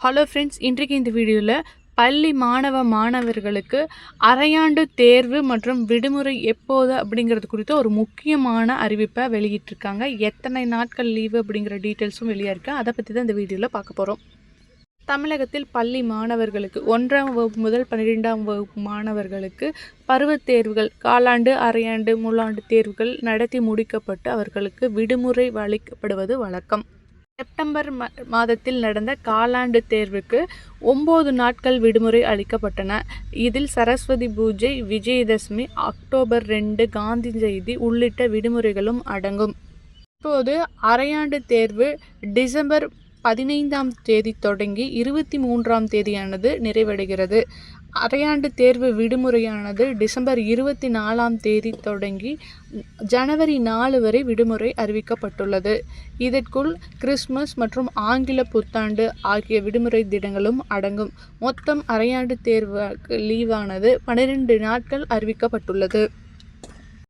Hello friends இன்றைக்கு இந்த வீடியோவில் பள்ளி மாணவ மாணவர்களுக்கு அரையாண்டு தேர்வு மற்றும் விடுமுறை எப்போது அப்படிங்கிறது குறித்து ஒரு முக்கியமான அறிவிப்பை வெளியிட்டிருக்காங்க. எத்தனை நாட்கள் லீவு அப்படிங்கிற டீட்டெயில்ஸும் வெளியாயிருக்கு அதை பற்றி தான் இந்த வீடியோவில் பார்க்க போகிறோம் தமிழகத்தில் பள்ளி மாணவர்களுக்கு ஒன்றாம் வகுப்பு முதல் பன்னிரெண்டாம் வகுப்பு மாணவர்களுக்கு பருவத் தேர்வுகள் காலாண்டு அரையாண்டு முள்ளாண்டு தேர்வுகள் நடத்தி முடிக்கப்பட்டு அவர்களுக்கு விடுமுறை அளிக்கப்படுவது வழக்கம். செப்டம்பர் மாதத்தில் நடந்த காலாண்டு தேர்வுக்கு ஒம்பது நாட்கள் விடுமுறை அளிக்கப்பட்டன. இதில் சரஸ்வதி பூஜை விஜயதசமி அக்டோபர் ரெண்டு காந்தி ஜெயந்தி உள்ளிட்ட விடுமுறைகளும் அடங்கும். இப்போது அரையாண்டு தேர்வு டிசம்பர் பதினைந்தாம் தேதி தொடங்கி இருபத்தி மூன்றாம் தேதியானது நிறைவடைகிறது. அரையாண்டு தேர்வு விடுமுறையானது டிசம்பர் இருபத்தி நாலாம் தேதி தொடங்கி ஜனவரி நாலு வரை விடுமுறை அறிவிக்கப்பட்டுள்ளது. இதற்குள் கிறிஸ்மஸ் மற்றும் ஆங்கில புத்தாண்டு ஆகிய விடுமுறை தினங்களும் அடங்கும். மொத்தம் அரையாண்டு தேர்வு லீவானது பன்னிரெண்டு நாட்கள் அறிவிக்கப்பட்டுள்ளது.